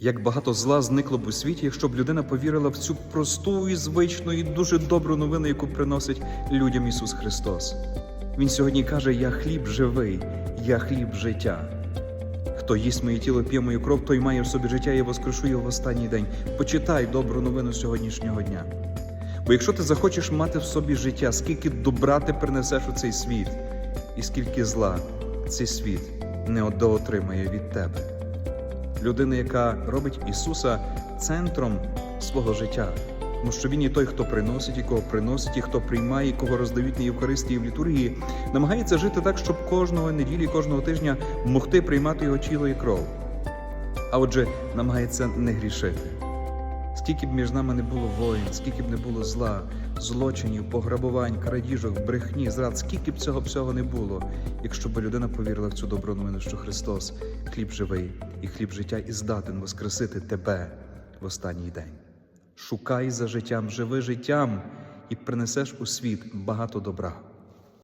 Як багато зла зникло б у світі, якщо б людина повірила в цю просту і звичну і дуже добру новину, яку приносить людям Ісус Христос. Він сьогодні каже: Я хліб живий, я хліб життя. Хто їсть моє тіло, п'є мою кров, той має в собі життя, я воскрешу його в останній день. Почитай добру новину сьогоднішнього дня. Бо якщо ти захочеш мати в собі життя, скільки добра ти принесеш у цей світ, і скільки зла цей світ не отримає від тебе. Людина, яка робить Ісуса центром свого життя, тому що Він є той, хто приносить, і кого приносить, і хто приймає, і кого роздають на Євхаристії в літургії, намагається жити так, щоб кожного неділі, кожного тижня могти приймати його тіло і кров. А отже, намагається не грішити. Скільки б між нами не було воїн, скільки б не було зла, злочинів, пограбувань, крадіжок, брехні, зрад, скільки б цього всього не було, якщо б людина повірила в цю добру новину, що Христос хліб живий і хліб життя і здатен воскресити тебе в останній день. Шукай за життям, живи життям і принесеш у світ багато добра.